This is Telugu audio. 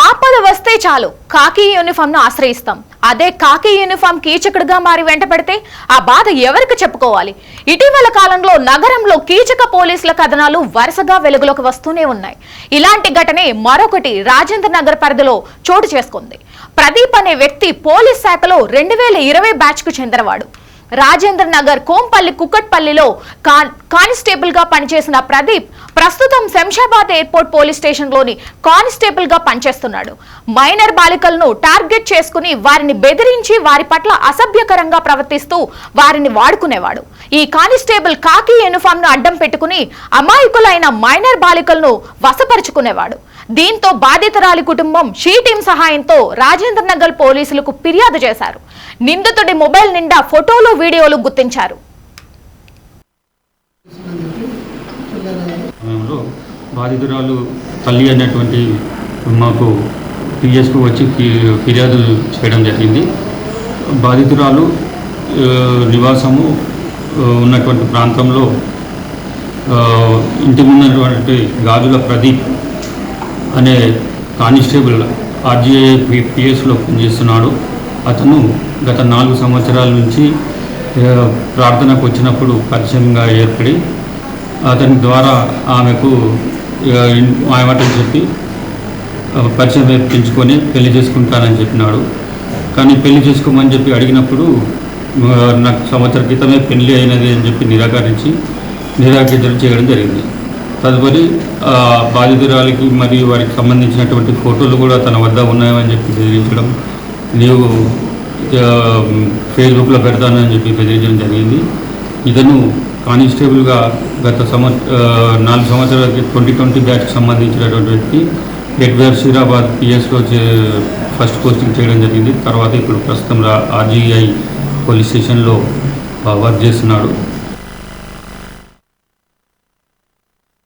ఆపద వస్తే చాలు. కాకి యూనిఫామ్ను ఆశ్రయిస్తాం. అదే కాకి యూనిఫామ్ కీచకుడుగా మారి వెంట పెడితే ఆ బాధ ఎవరికి చెప్పుకోవాలి? ఇటీవల కాలంలో నగరంలో కీచక పోలీసుల కథనాలు వరుసగా వెలుగులోకి వస్తూనే ఉన్నాయి. ఇలాంటి ఘటనే మరొకటి రాజేంద్ర నగర్ పరిధిలో చోటు చేసుకుంది. ప్రదీప్ అనే వ్యక్తి పోలీస్ శాఖలో రెండు వేల ఇరవై బ్యాచ్కు చెందినవాడు. రాజేంద్ర నగర్ కోంపల్లి కుక్కట్పల్లిలో కానిస్టేబుల్గా పనిచేసిన ప్రదీప్ ప్రస్తుతం శంషాబాద్ ఎయిర్పోర్ట్ పోలీస్ స్టేషన్లోని కానిస్టేబుల్గా పనిచేస్తున్నాడు. మైనర్ బాలికలను టార్గెట్ చేసుకుని వారిని బెదిరించి వారి పట్ల అసభ్యకరంగా ప్రవర్తిస్తూ వారిని వాడుకునేవాడు. ఈ కానిస్టేబుల్ కాకి యూనిఫామ్ను అడ్డం పెట్టుకుని అమాయకులైన మైనర్ బాలికలను వశపరుచుకునేవాడు. దీంతో బాధితురాలి కుటుంబం షీ టీం సహాయంతో రాజేంద్ర నగర్ పోలీసులకు ఫిర్యాదు చేశారు. నిందితుడి మొబైల్ నిండా ఫోటోలు వీడియోలు గుర్తించారు. బాధితురాలు తల్లి అనేటువంటి మాకు పిఎస్కు వచ్చి ఫిర్యాదు చేయడం జరిగింది. బాధితురాలు నివాసము ఉన్నటువంటి ప్రాంతంలో ఇంటి ముందున్నటువంటి గాజుల ప్రదీప్ అనే కానిస్టేబుల్ ఆర్జీఐ పిఎస్లో పనిచేస్తున్నాడు అతను గత నాలుగు సంవత్సరాల నుంచి ప్రార్థనకు వచ్చినప్పుడు పరిచయంగా ఏర్పడి అతని ద్వారా ఆమెకు ఆ, మాయమాటలు చెప్పి పరిచయం ఏర్పించుకొని పెళ్ళి చేసుకుంటానని చెప్పినాడు. కానీ పెళ్ళి చేసుకోమని చెప్పి అడిగినప్పుడు నాకు సంవత్సరం క్రితమే పెళ్ళి అయినది అని చెప్పి నిరాకరించి నిరాకరించడం చేయడం జరిగింది. తదుపరి ఆ, బాధితురాలికి మరియు వారికి సంబంధించినటువంటి ఫోటోలు కూడా తన వద్ద ఉన్నాయని చెప్పి బెదిరించడం నీవు ఫేస్బుక్లో పెడతానని చెప్పి బెదిరించడం జరిగింది. ఇతను కానిస్టేబుల్గా గత సంవత్ నాలుగు సంవత్సరాలకి ట్వంటీ ట్వంటీ బ్యాచ్కి సంబంధించినటువంటి వ్యక్తి ఎడ్వేర్ సిరాబాద్ పిఎస్లో ఫస్ట్ పోస్టింగ్ చేయడం జరిగింది. తర్వాత ఇప్పుడు ప్రస్తుతం ఆర్జీఐ పోలీస్ స్టేషన్లో వర్క్ చేస్తున్నాడు.